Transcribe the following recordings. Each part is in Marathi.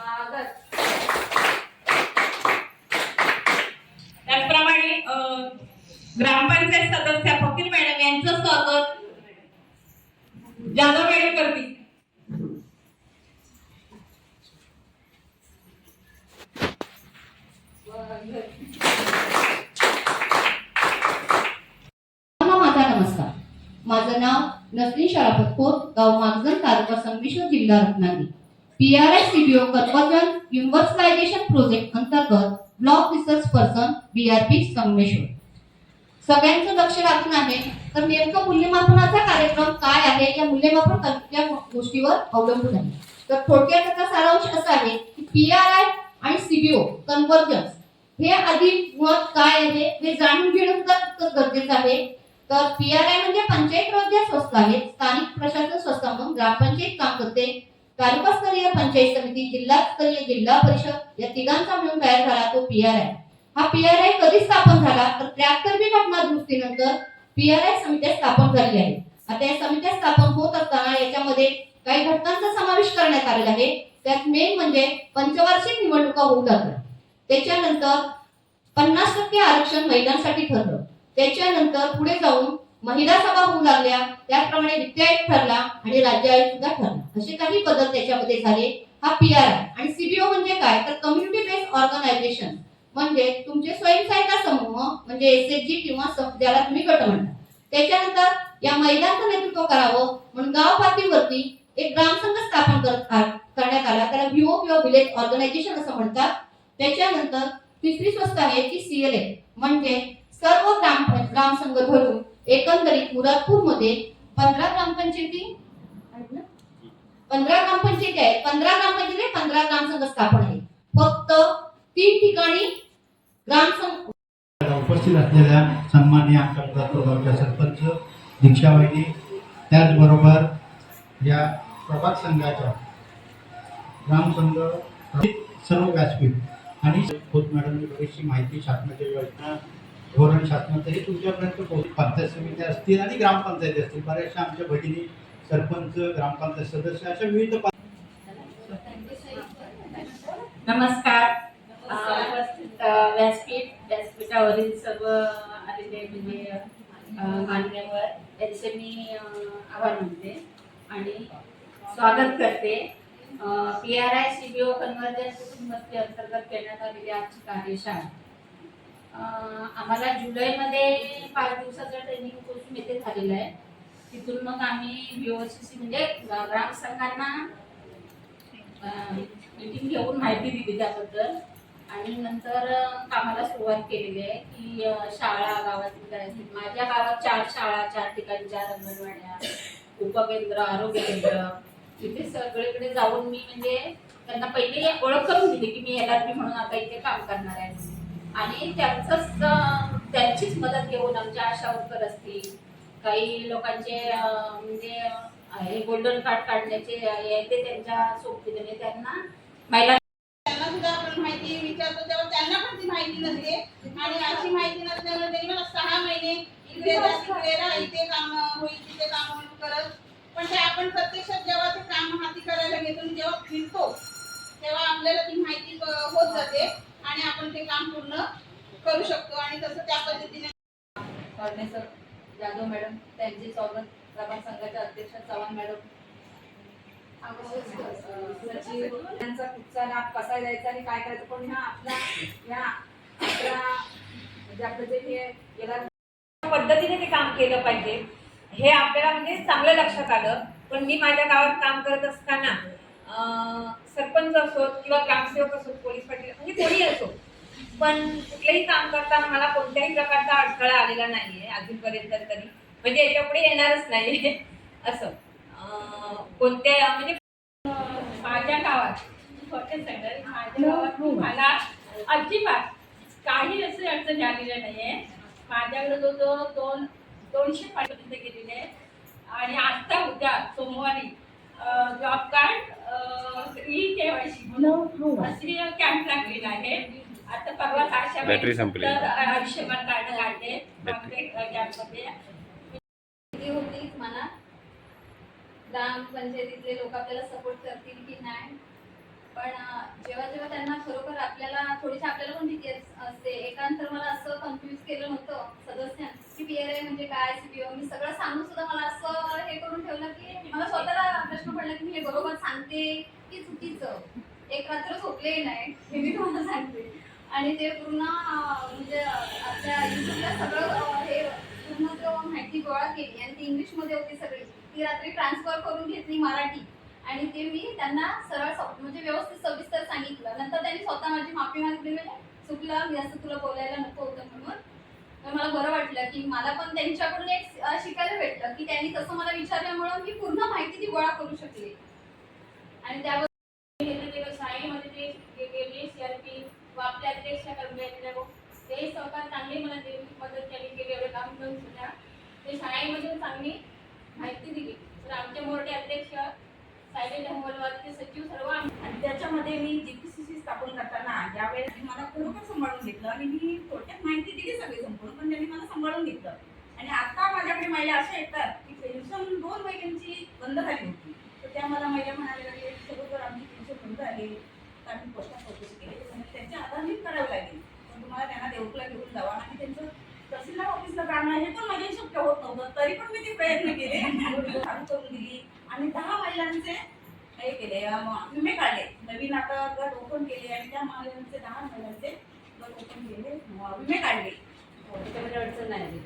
स्वागत त्याचप्रमाणे ग्रामपंचायत सदस्य फकीर मॅडम यांचं स्वागत. जाधव मॅडम करतील. माझा नमस्कार. माझं नाव नसरी शाळा गाव मागजर तालुका संमिश्र जिल्हा Ratnagiri. P R I CBO convergence universalization project अंतर्गत block research person B R P Sangameshwar सगळ्यांचं लक्ष राखून आहे. तर नेमकं मूल्यमापनाचा कार्यक्रम काय आहे? या मूल्यमापन या गोष्टीवर अवलंबून आहे. तर थोडक्यात त्याचा सारांश असा आहे की पी आर आय आणि सीबीओ कन्वर्जन्स हे आधी मत काय आहे? हे जाणून घेणं सुद्धा गरजेचं आहे. तर पी आर आय म्हणजे पंचायत राज्य संस्था आहे. स्थानिक प्रशासन संस्था म्हणून ग्रामपंचायत काम करते. तालुकास्तरीय पंचायत समिती जिल्हास्तरीय जिल्हा परिषद या तिघांचा मिळून तयार झाला तो पी आर आय हा पी आर आय कधी स्थापन झाला? तर त्र्याहत्तरवी घटना दुरुस्तीनंतर पी आर आय समित्या स्थापन झाली आहे. आता या समित्या स्थापन होत असताना याच्यामध्ये काही घटनांचा समावेश करण्यात आलेला आहे. त्यात मेन म्हणजे पंचवार्षिक निवडणुका होऊ लागल्या. त्याच्यानंतर पन्नास टक्के आरक्षण महिलांसाठी ठरलं. त्याच्यानंतर पुढे जाऊन महिला सभा होऊ लागल्या त्याचप्रमाणे वित्त आयोग ठरला आणि राज्य आयोग सुद्धा ठरला. असे काही बदल त्याच्यामध्ये झाले. हा पी आर आय आणि सीबीओ म्हणजे काय? तर कम्युनिटी बेस्ड ऑर्गनायझेशन म्हणजे तुमचे स्वयंसहायता समूह म्हणजे एस एच जी किंवा ज्याला तुम्ही गट म्हणता. त्याच्यानंतर या महिलांचं नेतृत्व करावं म्हणून गाव पातळीवरती एक ग्रामसंघ स्थापन करत करण्यात आला. त्याला व्हीओ किंवा विलेज ऑर्गनायझेशन असं म्हणतात. त्याच्यानंतर तिसरी स्वस्त आहे ती सीएलए म्हणजे सर्व ग्राम ग्रामसंघ धरून एकंदरीत मुरादपूरमध्ये पंधरा ग्रामपंचायती? पंधरा ग्रामपंचायती आहेत. पंधरा ग्रामपंचायती पंधरा ग्रामसंघ स्थापन आहे फक्त तीन ठिकाणी ग्रामसंघ उपस्थित असलेल्या सन्माननीय आमच्या गावच्या सरपंच दीक्षावहिनी त्याचबरोबर या प्रभात संघाच्या ग्रामसंघ सर्व व्यासपीठ आणि खोत मॅडमनी बरीचशी माहिती शासनाच्या योजना धोरण शासनाचंही तुमच्यापर्यंत पोहोच पंचायत समित्या असतील आणि ग्रामपंचायती असतील. बऱ्याचशा आमच्या भगिनी सरपंच ग्रामपंचायत सदस्य अशा विविध नमस्कार. उपस्थित व्यासपीठ व्यासपीठावरील सर्व आलेले म्हणजे मान्यवर यांचे मी आव्हान आभार मानते आणि स्वागत करते. P R I C B O convergence मस्ती अंतर्गत करण्यात आलेली आजची कार्यशाळा. आम्हाला जुलैमध्ये पाच दिवसाचा ट्रेनिंग कोर्स येथे झालेला आहे. तिथून मग आम्ही बी सी सी म्हणजे ग्रामसंघांना मीटिंग घेऊन माहिती दिली त्याबद्दल. आणि नंतर कामाला सुरुवात केलेली आहे की शाळा गावातील करायची माझ्या गावात चार शाळा चार ठिकाणी चार अंगणवाड्या उपकेंद्र आरोग्य केंद्र. तिथे सगळीकडे जाऊन मी म्हणजे त्यांना पहिले ओळख करून दिली की मी एल आर पी म्हणून आता इथे काम करणार आहे. आणि त्यांचंच त्यांचीच मदत घेऊन आमच्या आशा वर्कर असतील. काही लोकांचे म्हणजे हे गोल्डन कार्ड काढण्याचे हे ते त्यांच्या सोबतीने त्यांना महिला त्यांना सुद्धा आपण माहिती विचारतो तेव्हा त्यांना पण ती माहिती नसते. आणि अशी माहिती नसल्यामुळे त्यांनी मला सहा महिने इकडे जा तिकडे राहा इथे काम होईल तिथे काम होईल करत. पण ते आपण प्रत्यक्षात जेव्हा ते काम हाती करायला घेतो आणि जेव्हा फिरतो तेव्हा आपल्याला ती माहिती होत जाते. आणि आपण ते काम पूर्ण करू शकतो आणि तसं त्या पद्धतीने फडणेसर जाधव मॅडम त्यांचे स्वागत. प्रभात संघाच्या अध्यक्ष चव्हाण मॅडम. सचिव त्यांचा कुठचा लाभ कसा द्यायचा आणि काय करायचं? पण ह्या आपल्या ह्या आपल्या म्हणजे आपलं जे हे पद्धतीने ते काम केलं पाहिजे. हे आपल्याला म्हणजे चांगलं लक्षात आलं. पण मी माझ्या गावात काम करत असताना सरपंच असोत किंवा ग्रामसेवक असोत पोलीस पाटील म्हणजे कोणी असो. पण कुठलंही काम करताना मला कोणत्याही प्रकारचा अडथळा आलेला नाहीये अजूनपर्यंत तरी. म्हणजे याच्यापुढे येणारच नाही असं. कोणत्या म्हणजे माझ्या गावात थोडक्यात माझ्या गावात मला अजिबात काही असे अडचणी आलेल्या नाहीये. माझ्याकडे जो तो दोन दोनशे पर्यंत गेलेले आहे आणि आता उद्या सोमवारी job card E K Y C म्हणून अशी कॅम्प लागलेला आहे. आता परवा आशा बॅटरी संपली. तर आयुष्यमान कार्ड काढले. कॅम्पमध्ये. होती मला. ग्रामपंचायतीतले लोक आपल्याला सपोर्ट करतील की नाही? पण जेव्हा जेव्हा त्यांना खरोखर आपल्याला थोडीशी आपल्याला पण भीती असते. एकांतर मला असं कन्फ्युज केलं होतं सदस्य की पीआरआय म्हणजे काय सीपीओ मी सगळं सांगून सुद्धा मला असं हे करून ठेवलं की मला स्वतःला प्रश्न पडला की मी हे बरोबर सांगते की चुकीचं? एक रात्र झोपले नाही हे मी तुम्हाला सांगते. आणि ते पूर्ण म्हणजे आपल्या युट्यूबला सगळं हे पूर्ण माहिती गोळा केली आणि ती इंग्लिशमध्ये होती सगळी ती रात्री ट्रान्सफर करून घेतली मराठी. आणि ते मी त्यांना सरळ म्हणजे व्यवस्थित सविस्तर सांगितलं. नंतर त्यांनी स्वतः माझी माफी मागली म्हणजे चुकलं मी असं तुला बोलायला नको होतं म्हणून. तर मला बरं वाटलं की मला पण त्यांच्याकडून एक शिकायला भेटलं की त्यांनी तसं मला विचारल्यामुळं मी पूर्ण माहिती ती गोळा करू शकले. आणि त्यावर शाळेमध्ये ते गेले सीआरपी व आपल्या कर्मचाऱ्यांना ते सहकार चांगली मला मदत केली गेले एवढं काम करून सुद्धा. ते शाळेमध्ये चांगली माहिती दिली तर आमचे मोठे अध्यक्ष सायलेज अहमलवाद सचिव सर्व आणि त्याच्यामध्ये मी जीपीसीसी स्थापन करताना ज्यावेळेस मला खरोखर सांभाळून घेतलं आणि मी थोडक्यात माहिती दिली सगळी संपूर्ण पण त्यांनी मला सांभाळून घेतलं. आणि आता माझ्याकडे महिला अशा येतात की पेन्शन दोन महिन्यांची बंद झाली होती. तर त्या मला महिला म्हणायला लागले खरोखर आमची पेन्शन बंद झाली. तर आम्ही पोस्टात चौकशी केली. तर त्यांचे आधार लिंक करावे लागेल. पण तुम्हाला त्यांना देवकला घेऊन जावा आणि त्यांचं तहसीलदार ऑफिसला काम आहे हे पण माझ्या शक्य होत नव्हतं. तरी पण मी ते प्रयत्न केले. चालू करून दिली. आणि दहा महिलांचे हे केले विमे काढले. नवीन आता गट ओपन केले आणि त्या महिलांचे दहा महिन्यांचे गट ओपन केले. विमे काढले. हो, त्याच्यामध्ये अडचण नाही आली.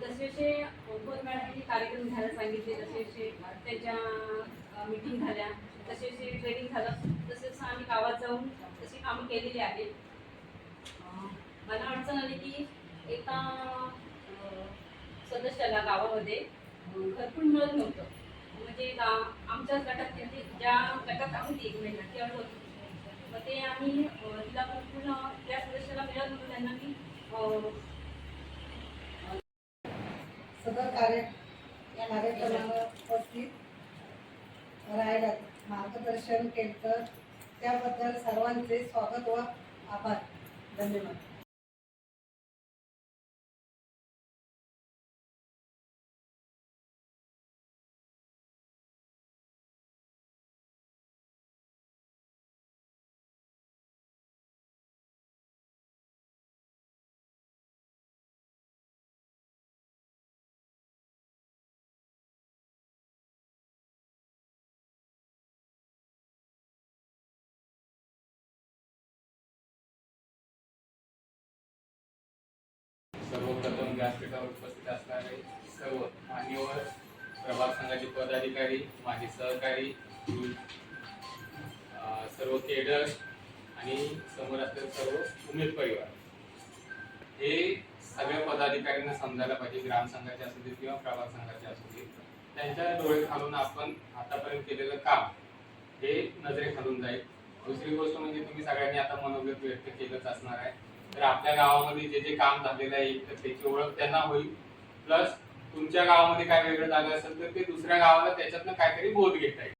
जसे जसे ओपन मॅडमनी कार्यक्रम घ्यायला सांगितले तसे जसे त्याच्या मीटिंग झाल्या. तसे जसे ट्रेनिंग झालं. तसे जसं आम्ही गावात जाऊन तशी कामं केलेली आहेत. मला अडचण आली की एका सदस्याला गावामध्ये अं, मिळत नव्हतं. म्हणजे गा आमच्याच गटात म्हणजे ज्या गटात आम्ही ती एक महिला ती अडवत होती. मग ते आम्ही तिला घरकुल त्या सदस्याला मिळत होतो त्यांना मी सदर कार्य या कार्यक्रमाला उपस्थित राहायला मार्गदर्शन केलं तर त्याबद्दल सर्वांचे स्वागत व आभार. धन्यवाद. सर्वप्रथम व्यासपीठावर उपस्थित असणारे सर्व मान्यवर प्रभाग संघाचे पदाधिकारी माझे सहकारी सर्व केडर आणि समोर असलेले सर्व उमेद परिवार. हे सगळ्या पदाधिकाऱ्यांना समजायला पाहिजे ग्रामसंघाचे असू दे किंवा प्रभाग संघाचे असू दे. त्यांच्या डोळे घालून आपण आतापर्यंत केलेलं काम हे नजरे घालून जाईल. दुसरी गोष्ट म्हणजे तुम्ही सगळ्यांनी आता मनोगत व्यक्त केलंच असणार आहे. तर आपल्या गावामध्ये जे जे काम झालेलं आहे तर त्याची ओळख त्यांना होईल. प्लस तुमच्या गावामध्ये काय वेगळं झालं असेल तर ते दुसऱ्या गावाला त्याच्यातनं काहीतरी बोध घेता येईल.